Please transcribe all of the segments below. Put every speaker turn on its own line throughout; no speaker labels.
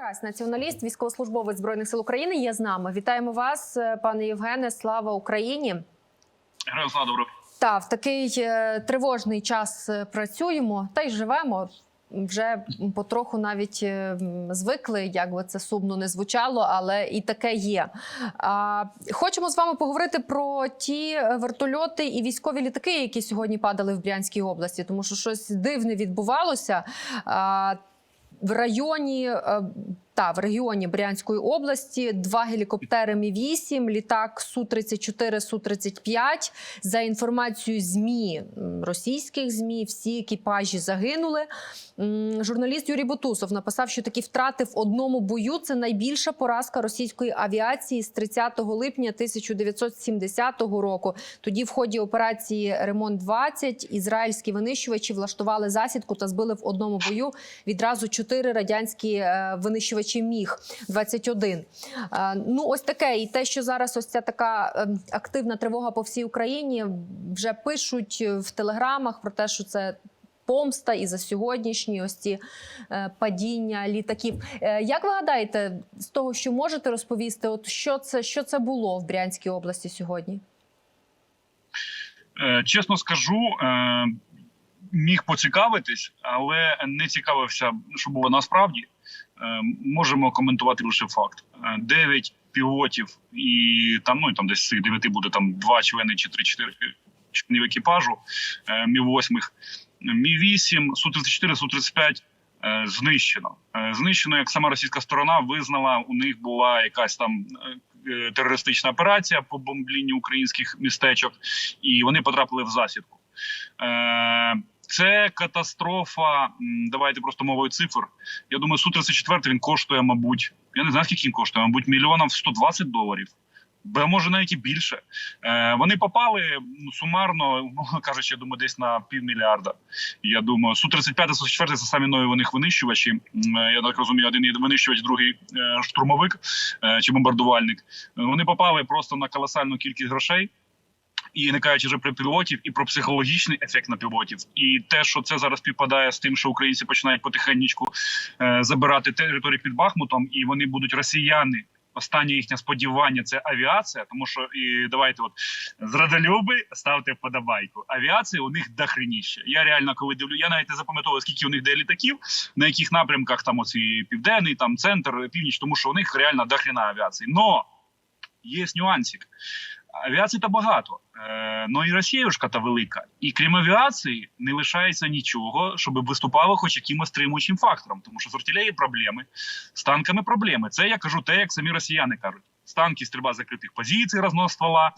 Карась, націоналіст, військовослужбовець збройних сил України, є з нами. Вітаємо вас, е, пане Євгене. Слава Україні!
Героям слава добро.
Та в такий е, тривожний час е, працюємо та й живемо. Вже потроху навіть звикли, як би це сумно не звучало, але і таке є. Хочемо з вами поговорити про ті вертольоти і військові літаки, які сьогодні падали в Брянській області, тому що щось дивне відбувалося. В районі е, в регіоні Брянської області два гелікоптери Мі 8 літак Су 34 Су 35 За інформацією змі російських змі, всі екіпажі загинули. Журналіст Юрій Бутусов написав, що такі втрати в одному бою це найбільша поразка російської авіації з 30 липня 1970 року. Тоді, в ході операції Ремонт 20 ізраїльські винищувачі влаштували засідку та збили в одному бою відразу чотири радянські е, винищувачі Міг 21 Е, Ну, ось таке, і те, що зараз ось ця така е, активна тривога по всій Україні, вже пишуть в телеграмах про те, що це. Помста і за сьогоднішні ось ці е, падіння літаків. Е, як ви гадаєте, з того, що можете розповісти, от що це, що це було в Брянській області сьогодні?
Е, Чесно скажу, е, міг поцікавитись, але не цікавився, що було насправді. Е, Можемо коментувати лише факт: Е, дев'ять пілотів, і там ну і там десь цих дев'яти буде там два члени чи три-чотири членів екіпажу е, мі восьмих, мі 8 су 34 су 35 е, знищено. Знищено, як сама російська сторона визнала, у них була якась там терористична операція по бомблінню українських містечок, і вони потрапили в засідку. Це катастрофа. Давайте просто мовою цифр. Я думаю, су 34 він коштує, мабуть, я не знаю, скільки він коштує, мабуть, мільйонів 120 доларів. Бо може навіть і більше. Е, вони попали ну, сумарно, мовно кажучи, я думаю, десь на півмільярда. Я думаю, су 35 су 4 це самі нові них винищувачі. Е, Я так розумію, один є винищувач, другий е, штурмовик е, чи бомбардувальник. Е, Вони попали просто на колосальну кількість грошей. І не кажучи вже про пілотів, і про психологічний ефект на пілотів, і те, що це зараз співпадає з тим, що українці починають потихеньку е, забирати територію під Бахмутом, і вони будуть росіяни. Останнє їхнє сподівання це авіація, тому що і давайте, от зрадолюби, ставте вподобайку. Авіація у них дохреніще. Я реально коли дивлю, я навіть не запам'ятовую, скільки у них де літаків, на яких напрямках там оці південний, там центр, північ, тому що у них реально дохрена авіації. Но є нюансик. Авіації та багато, е, ну і Росіюшка та велика. І крім авіації, не лишається нічого, щоб виступало хоч якимось стримуючим фактором. Тому що з артилерією проблеми, з танками проблеми. Це я кажу те, як самі росіяни кажуть. З танків стрільба закритих позицій, рознос ствола.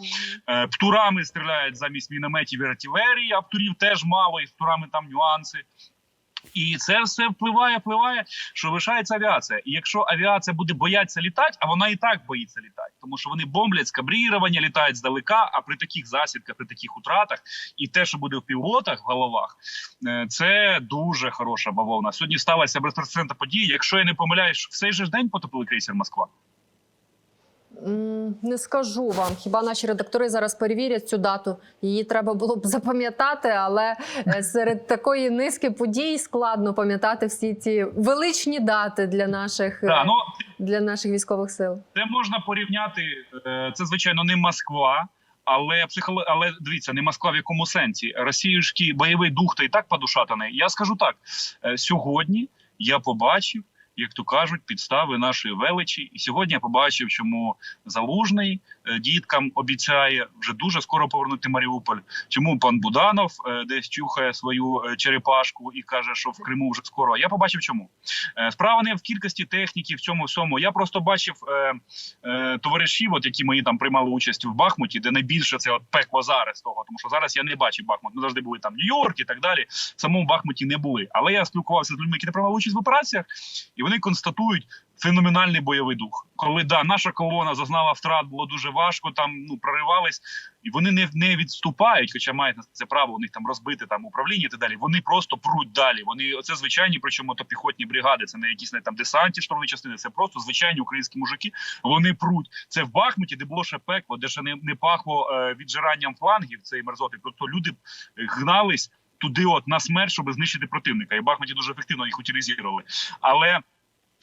Е, птурами стріляють замість мінометів і артилерії, а птурів теж мало, і з птурами там нюанси. І це все впливає, впливає, що лишається авіація. І якщо авіація буде боятися літати, а вона і так боїться літати, тому що вони бомблять скабрірування, літають здалека. А при таких засідках, при таких утратах, і те, що буде в пілотах, в головах, е, це дуже хороша бавовна. Сьогодні сталася безпрецедентна подія. Якщо я не помиляюсь, в цей же день потопили крейсер Москва.
Не скажу вам. Хіба наші редактори зараз перевірять цю дату? Її треба було б запам'ятати, але е, серед такої низки подій складно пам'ятати всі ці величні дати для наших,
Да, ну
для наших військових сил.
Це можна порівняти. е, Це звичайно не Москва. Але психоло... але дивіться, не Москва в якому сенсі. Росіюшки бойовий дух та і так подушатаний. Я скажу так: е, сьогодні я побачив, як то кажуть, підстави нашої величі. І сьогодні я побачив, чому залужний діткам обіцяє вже дуже скоро повернути Маріуполь. Чому пан Буданов е, десь чухає свою е, черепашку і каже, що в Криму вже скоро. Я побачив, чому Е, справа не в кількості техніки в цьому всьому. Я просто бачив е, е, товаришів, от які мої там приймали участь в Бахмуті, де найбільше це от пекло зараз того, тому що зараз я не бачив Бахмут. Ми завжди були там Нью-Йорк і так далі. В самому Бахмуті не були. Але я спілкувався з людьми, які не приймали участь в операціях, і вони констатують. Феноменальний бойовий дух, коли да наша колона зазнала втрат, було дуже важко. Там ну проривались, і вони не не відступають, хоча мають на це право у них там розбити там управління і так далі. Вони просто пруть далі. Вони оце звичайні, причому то бригади. Це не якісь не там десанті штурмові частини. Це просто звичайні українські мужики. Вони пруть. Це в Бахмуті, де було ще пекло, де ще не, не пахло е, віджиранням флангів цієї мерзоти. Просто люди гнались туди, от на смерть, щоб знищити противника. І Бахмуті дуже ефективно їх утилізували. Але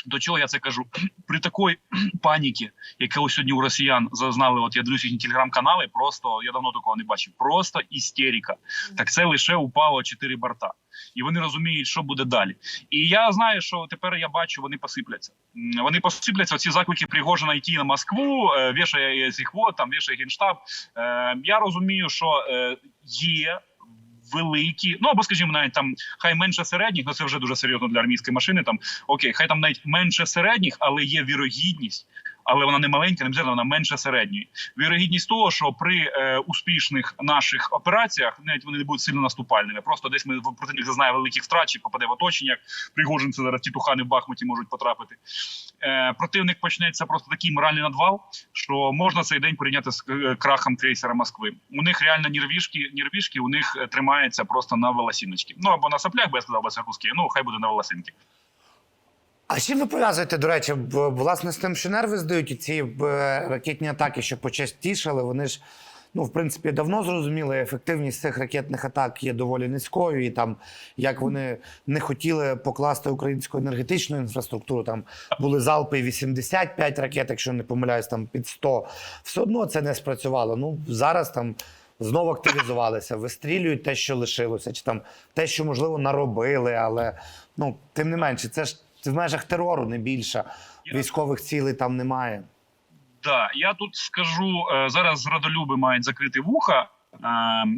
До чого я це кажу? При такої паніки, ось сьогодні у росіян зазнали, от я дивлюся їхні телеграм-канали, просто я давно такого не бачив. Просто істерика. Так це лише упало чотири борта, і вони розуміють, що буде далі. І я знаю, що тепер я бачу, вони посипляться. Вони посипляться. Оці заклики Пригожина йти на Москву, е, вішає сіхвод, там вішає генштаб. Е, Я розумію, що е, є. Великі, ну або скажімо, навіть там хай менше середніх, ну це вже дуже серйозно для армійської машини. Там окей, хай там навіть менше середніх, але є вірогідність, але вона не маленька, не обов'язково вона менше середньої. Вірогідність того, що при е, успішних наших операціях навіть вони не будуть сильно наступальними. Просто десь ми противник зазнає великих втрат чи попаде в оточення. Пригожин це зараз тітухани в Бахмуті можуть потрапити. Е, противник почнеться просто такий моральний надвал, що можна цей день порівняти з е, крахом крейсера Москви. У них реально нервішки, нервішки у них е, тримається просто на волосіночки. Ну або на соплях, би я сказав, без ну хай буде на волосинки.
А чим ви пов'язуєте, до речі, власне з тим, що нерви здають ці ракетні атаки, що почастішали, вони ж. Ну, в принципі, давно зрозуміли, ефективність цих ракетних атак є доволі низькою, і там як вони не хотіли покласти українську енергетичну інфраструктуру, там були залпи 85 ракет, якщо не помиляюсь, там під 100. Все одно це не спрацювало. Ну зараз там знову активізувалися, вистрілюють те, що лишилося, чи там те, що можливо наробили, але ну тим не менше, це ж в межах терору не більше. Військових цілей там немає.
Да, я тут скажу е, зараз. Зрадолюби мають закрити вуха. Е,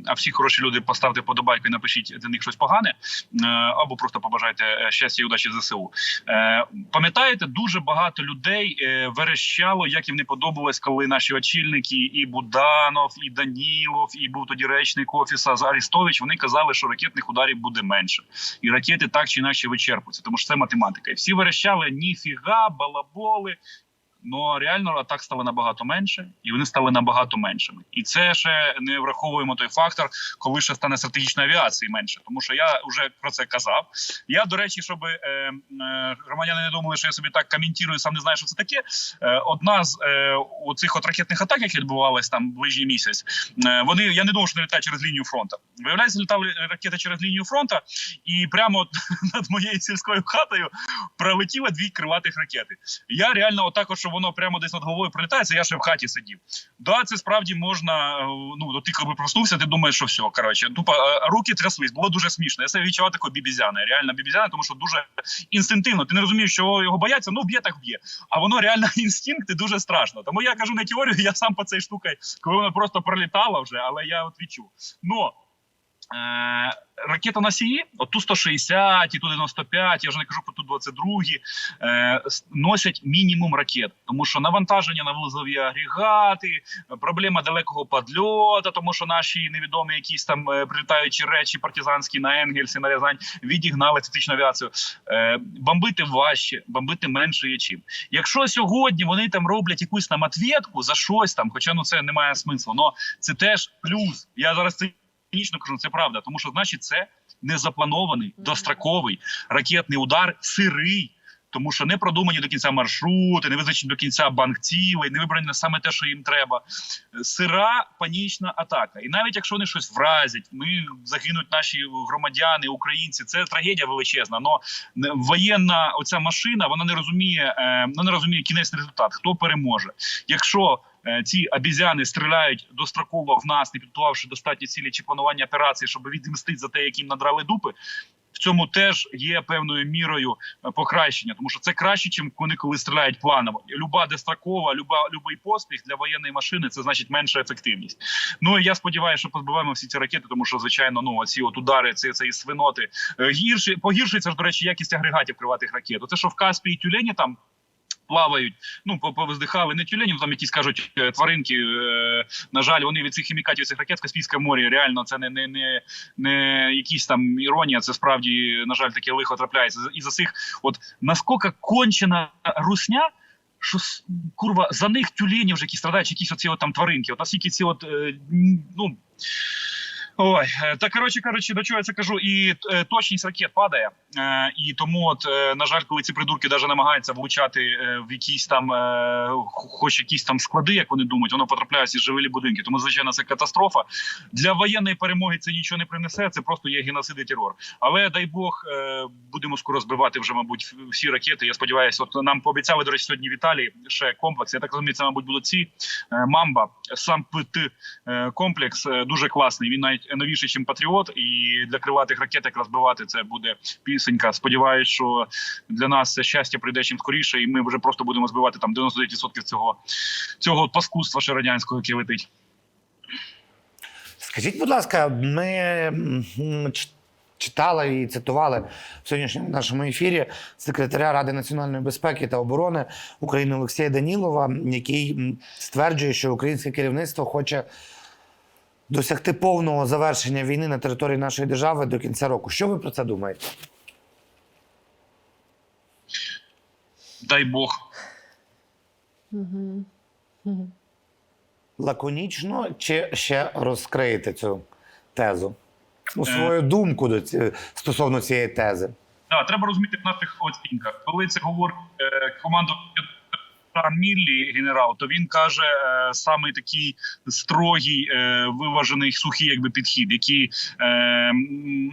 А всі хороші люди поставте подобайку і напишіть для них щось погане, е, або просто побажайте е, щастя і удачі ЗСУ. Е, Пам'ятаєте, дуже багато людей верещало, як їм не подобалось, коли наші очільники, і Буданов, і Данілов, і був тоді речник офіса Арістович. Вони казали, що ракетних ударів буде менше, і ракети так чи інакше вичерпуються, тому що це математика. І всі верещали ніфіга, балаболи. Ну реально атак стало набагато менше, і вони стали набагато меншими. І це ще не враховуємо той фактор, коли ще стане стратегічної авіації менше. Тому що я вже про це казав. Я до речі, щоб е, е, громадяни не думали, що я собі так коментую, сам не знаю, що це таке. Е, одна з е, оцих от ракетних атак, які відбувались там ближній місяць, е, вони я не думав, що не літають через лінію фронту. Виявляється, літали ракети через лінію фронту, і прямо над моєю сільською хатою пролетіло дві крилатих ракети. Я реально отак, от, що воно прямо десь над головою прилітає, це я ще в хаті сидів. Да, це справді можна. е, Ну ти коли проснувся, ти думаєш, що все. Коротше, тупо е, руки тряслись, було дуже смішно. Я себе відчував такою бібізяни, реально бібізяна, тому що дуже інстинктивно. Ти не розумієш, що його бояться, ну б'є так б'є. А воно реально інстинкт і дуже страшно. Тому я кажу не теорію, я сам по цій штукою, коли воно просто пролітало вже, але я от відчув. Но Ракета носії, от ту 160 і ту 95, я вже не кажу про ту 22, е, носять мінімум ракет, тому що навантаження на вузлові агрегати, проблема далекого подльоту, тому що наші невідомі якісь там е, прилітаючі речі партизанські на Енгельсі, на Рязань відігнали тактичну авіацію. Е, бомбити важче, бомбити менше є чим. Якщо сьогодні вони там роблять якусь там ответку за щось там, хоча ну це не має смислу, но це теж плюс. Я зараз це цинічно кажу, це правда, тому що значить це незапланований, достроковий ракетний удар, сирий. Тому що не продумані до кінця маршрути, не визначені до кінця банк цілей, не вибрані саме те, що їм треба. Сира панічна атака. І навіть якщо вони щось вразять, ми загинуть наші громадяни, українці. Це трагедія величезна. Но воєнна оця машина вона не розуміє, е, вона не розуміє кінечний результат. Хто переможе? Якщо ці обізяни стріляють достроково в нас, не підготувавши достатні цілі чи планування операції, щоб відмстити за те, яким надрали дупи. В цьому теж є певною мірою е, покращення, тому що це краще, ніж вони коли стріляють планово. Люба дестрокова, люба любий поспіх для воєнної машини це значить менша ефективність. Ну і я сподіваюся, що позбиваємо всі ці ракети, тому що звичайно, ну ці от удари, ці, ці свиноти е, гірші погіршується ж до речі, якість агрегатів криватих ракет. Оце що в Каспі і Тюлені там. Плавають, ну по- повиздихали не тюленів, там якісь кажуть е, тваринки. Е, на жаль, вони від цих хімікатів цих ракет в Каспійському морі. Реально, це не, не, не, не якісь там іронія. Це справді на жаль таке лихо трапляється. І за цих, от наскільки кончена русня, що курва за них тюленів вже які страдають, якісь оці от там тваринки. От наскільки ці от е, ну. Ой, та коротше кажучи, до чого я це кажу, і е, точність ракет падає. Е, і тому, от е, на жаль, коли ці придурки навіть намагаються влучати е, в якісь там, хоч якісь там склади, як вони думають, воно потрапляє зі живелі будинки. Тому звичайно, це катастрофа для воєнної перемоги. Це нічого не принесе. Це просто є геноцид і терор. Але дай Бог, будемо скоро збивати вже, мабуть, всі ракети. Я сподіваюся, от нам пообіцяли до речі, сьогодні в Італії ще комплекс. Я так розумію, це мабуть будуть ці мамба сам ПТ комплекс дуже класний. Він навіть новіший, ніж Патріот, і для криватих ракет якраз збивати це буде пісенька. Сподіваюсь, що для нас це щастя прийде чим скоріше, і ми вже просто будемо збивати там 99% цього цього паскудства ще радянського, яке летить.
Скажіть, будь ласка, ми читали і цитували в сьогоднішньому нашому ефірі секретаря Ради національної безпеки та оборони України Олексія Данілова, який стверджує, що українське керівництво хоче досягти повного завершення війни на території нашої держави до кінця року. Що ви про це думаєте?
Дай Бог.
Угу. Угу.
Лаконічно чи ще розкриєте цю тезу? Ну, свою думку до ці... стосовно цієї тези.
Так, треба розуміти в наших оцінках. Коли це говорить е, команда Міллі генерал, то він каже е, саме такий строгий, е, виважений, сухий, якби підхід, який е,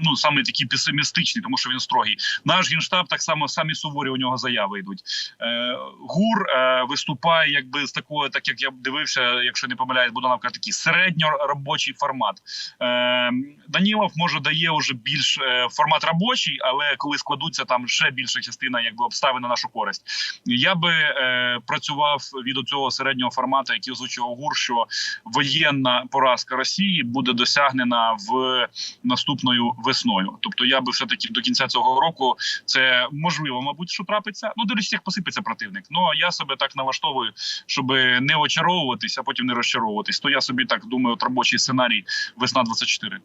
ну саме такий песимістичний, тому що він строгий. Наш генштаб так само самі суворі у нього заяви йдуть. Е, ГУР е, виступає якби з такого, так як я дивився, якщо не помиляюсь, Буданавка такий середньоробочий формат. Е, Данілов може дає вже більш е, формат робочий, але коли складуться там ще більша частина, якби обставин на нашу користь. Я би е, працював від цього середнього формату, який озвучував ГУР, що воєнна поразка Росії буде досягнена в наступною весною. Тобто, я би все таки до кінця цього року це можливо, мабуть, що трапиться. Ну дивлячись, як посипеться противник. Ну я себе так налаштовую, щоб не очаровуватись, а потім не розчаровуватись. То я собі так думаю, от робочий сценарій весна 24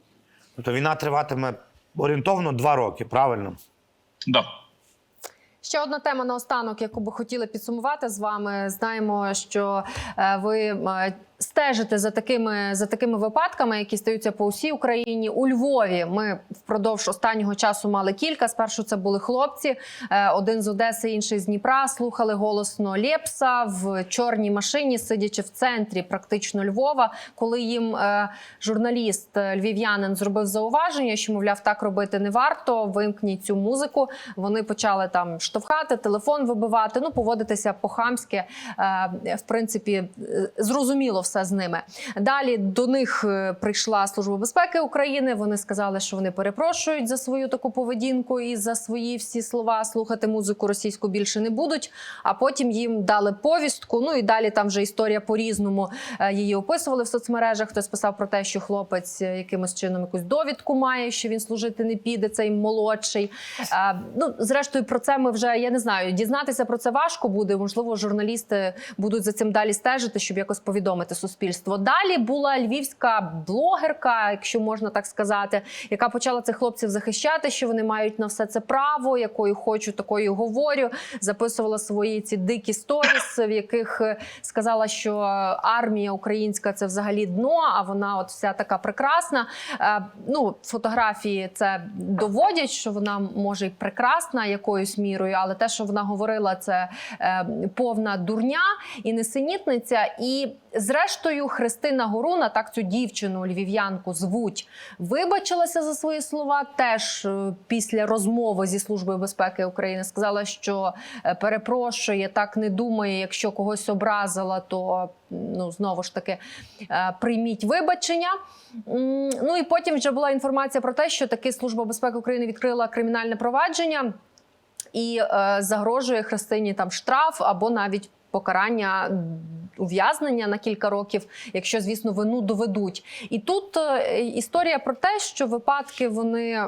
Тобто війна триватиме орієнтовно два роки, правильно?
Да.
Ще одна тема наостанок, яку би хотіли підсумувати з вами. Знаємо, що е, ви е, стежите за такими за такими випадками, які стаються по всій Україні. У Львові ми впродовж останнього часу мали кілька. Спершу це були хлопці, е, один з Одеси, інший з Дніпра. Слухали голосно Лєпса в чорній машині, сидячи в центрі, практично Львова, коли їм е, журналіст е, львів'янин зробив зауваження, що мовляв, так робити не варто. Вимкніть цю музику. Вони почали там штовхати, телефон вибивати, ну поводитися по-хамськи. Е, В принципі, зрозуміло все з ними. Далі до них е, прийшла служба безпеки України. Вони сказали, що вони перепрошують за свою таку поведінку і за свої всі слова. Слухати музику російську більше не будуть. А потім їм дали повістку. Ну і далі там вже історія по різному її описували в соцмережах. Хтось писав про те, що хлопець е, якимось чином якусь довідку має, що він служити не піде. Цей молодший. Е, Ну зрештою, про це ми вже я не знаю. Дізнатися про це важко буде. Можливо, журналісти будуть за цим далі стежити, щоб якось повідомити суспільство. Далі була львівська блогерка, якщо можна так сказати, яка почала цих хлопців захищати, що вони мають на все це право, якою хочу, такою говорю. Записувала свої ці дикі сторіс, в яких е, сказала, що армія українська це взагалі дно. А вона, от вся така прекрасна. Е, Ну, фотографії це доводять, що вона може й прекрасна якоюсь мірою, але те, що вона говорила, це е, повна дурня і несенітниця. І зрештою, Христина Горуна, так цю дівчину львів'янку звуть, вибачилася за свої слова. Теж е, після розмови зі службою безпеки України сказала, що е, перепрошує, так не думає. Якщо когось образила, то ну знову ж таки е, прийміть вибачення. Ну і потім вже була інформація про те, що таки служба безпеки України відкрила кримінальне провадження і загрожує Христині там штраф або навіть покарання ув'язнення на кілька років, якщо звісно вину доведуть. І тут е, історія про те, що випадки вони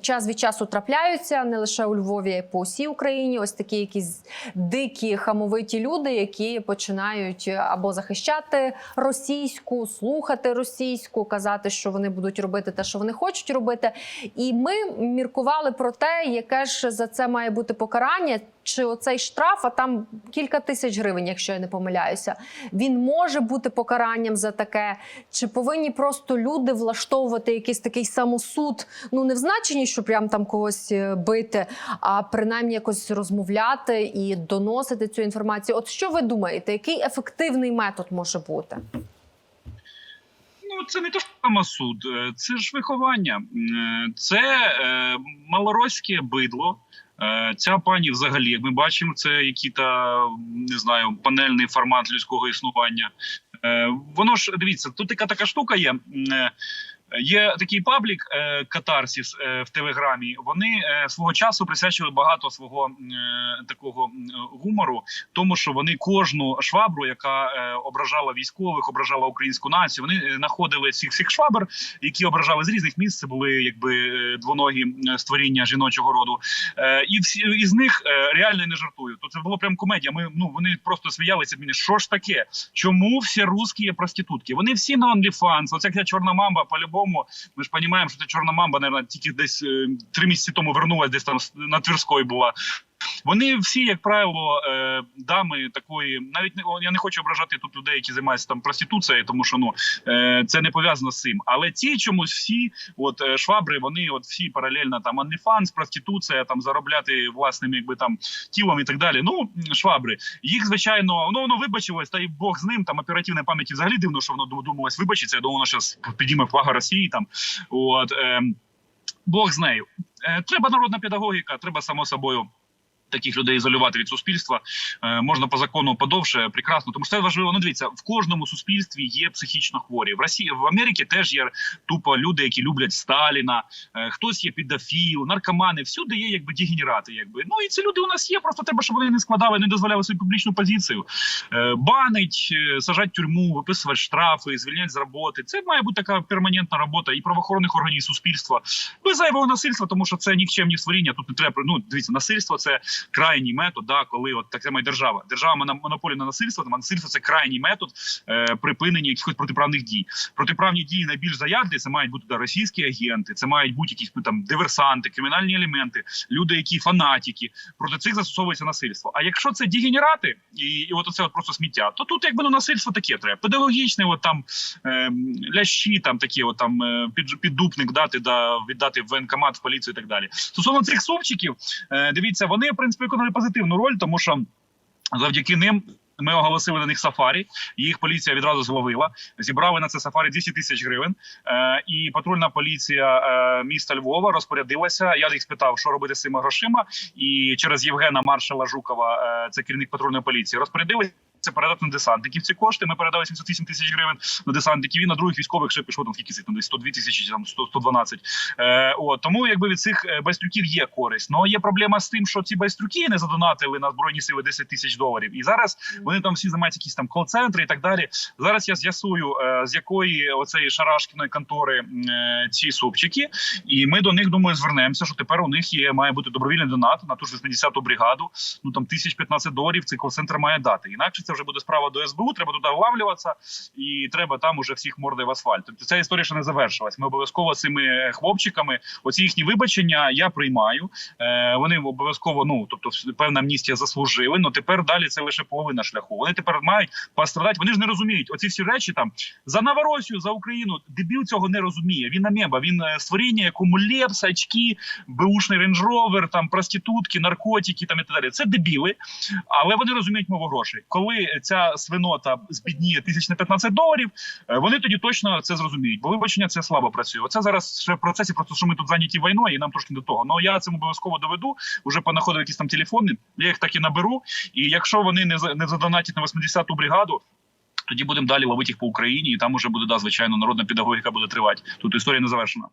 час від часу трапляються не лише у Львові, а й по всій Україні. Ось такі якісь дикі хамовиті люди, які починають або захищати російську, слухати російську, казати, що вони будуть робити те, що вони хочуть робити. І ми міркували про те, яке ж за це має бути покарання. Чи оцей штраф, а там кілька тисяч гривень, якщо я не помиляюся, він може бути покаранням за таке? Чи повинні просто люди влаштовувати якийсь такий самосуд? Ну не в значенні, що прям там когось е, бити, а принаймні якось розмовляти і доносити цю інформацію. От що ви думаєте, який ефективний метод може бути?
Ну, це не то що самосуд, е, це ж виховання. Е, Це малороське бидло. Е, Ця пані, взагалі, як ми бачимо, це який то не знаю, панельний формат людського існування. Е, Воно ж дивіться, тут така така штука є. Є такий паблік е, Катарсіс е, в Телеграмі. Вони е, свого часу присвячили багато свого такого гумору, тому що вони кожну швабру, яка ображала військових, ображала українську націю. Вони знаходили цих всіх швабр, які ображали з різних місць. Це були якби двоногі створіння жіночого роду. І всі із них реально не жартую. То це було прям комедія. Ми ну вони просто сміялися. Мені що ж таке? Чому всі русські є проститутки? Вони всі на OnlyFans. Оце ця чорна мамба по-любому. Ми ж розуміємо, що ця чорна мамба, наверное, тільки десь е, три місяці тому вернулася, десь там на Тверської була. Вони всі, як правило, е, дами такої, навіть я не хочу ображати тут людей, які займаються там проституцією, тому що ну е, це не пов'язано з цим. Але ці чомусь всі, от е, швабри, вони от всі паралельно там OnlyFans, проституція, там заробляти власним, якби там тілом і так далі. Ну швабри, їх звичайно, ну воно вибачилось, та й Бог з ним. Там оперативної пам'яті взагалі дивно, що воно думалось вибачиться. Я думаю, воно зараз підійме флага Росії. Там от е, Бог з нею. Треба народна педагогіка, треба само собою. Таких людей ізолювати від суспільства е, можна по закону подовше, прекрасно. Тому що це важливо. Ну дивіться, в кожному суспільстві є психічно хворі. В Росії в Америці теж є тупо люди, які люблять Сталіна. Е, хтось є підофіл, наркомани. Всюди є якби дегенерати. Якби ну і ці люди у нас є. Просто треба, щоб вони не складали, не дозволяли свою публічну позицію. Е, банить, сажать тюрму, виписувати штрафи, звільнять з роботи. Це має бути така перманентна робота і правоохоронних органів і суспільства. Без зайвого насильства, тому що це нікчемні створіння. Тут не треба. Ну дивіться, насильство це крайній метод, да, коли от так само і держава. Держава має монополію на насильство, насильство це крайній метод е, припинення якихось протиправних дій. Протиправні дії найбільш заядлі це мають бути да, російські агенти, це мають бути якісь ну, там диверсанти, кримінальні елементи, люди, які фанатики. Проти цих застосовується насильство. А якщо це дегенерати, і, і от оце от просто сміття, то тут якби ну насильство таке треба. Педагогічне, от там е, лящі, там такі, от там е, під, піддупник дати да віддати в воєнкомат, в поліцію і так далі. Стосовно цих супчиків, е, дивіться, вони в принципі виконали позитивну роль, тому що завдяки ним. Ми оголосили на них сафарі. Їх поліція відразу зловила. Зібрали на це сафарі 200 тисяч гривень. Е, і патрульна поліція е, міста Львова розпорядилася. Я їх спитав, що робити з цими грошима. І через Євгена Маршала Жукова, е, це керівник патрульної поліції, розпорядилися. Це передати на десантників ці кошти. Ми передали 78 тисяч гривень на десантників. І на других військових ще пішло там скільки там десь 102 тисячі, там 100, 112. Е, от тому, якби від цих е, байстрюків є користь. Ну є проблема з тим, що ці байстрюки не задонатили на збройні сили 10 тисяч доларів. І зараз вони там всі займаються якісь там кол-центри і так далі. Зараз я з'ясую, е, з якої оцеї шарашкіної контори е, ці супчики, і ми до них думаю звернемося. Що тепер у них є має бути добровільний донат на ту ж 80-ту бригаду. Ну там тисяч 15 доларів. Цей кол-центр має дати. Інакше це вже буде справа до СБУ. Треба туди влавлюватися, і треба там уже всіх морди в асфальт. Тобто ця історія ще не завершилась. Ми обов'язково цими хлопчиками. Оці їхні вибачення я приймаю. Е, вони обов'язково, ну тобто, певна амністія заслужили. Ну тепер далі це лише половина шляху. Вони тепер мають пострадати. Вони ж не розуміють. Оці всі речі там за Новоросію, за Україну. Дебіл цього не розуміє. Він амеба, він е, створіння, якому лепс, очки, беушний рейндж-ровер, там проститутки, наркотики там і так далі. Це дебіли, але вони розуміють мову грошей. Коли ця свинота збідніє тисяч на 15 доларів, е, вони тоді точно це зрозуміють. Бо вибачення це слабо працює. Оце зараз ще в процесі, просто що ми тут зайняті війною, і нам трошки до того. Ну я цим обов'язково доведу. Уже понаходив якісь там телефони. Я їх так і наберу. І якщо вони не не задонатять на 80-ту бригаду. Тоді будемо далі ловити їх по Україні, і там уже буде да, звичайно народна педагогіка буде тривати. Тут історія не завершена.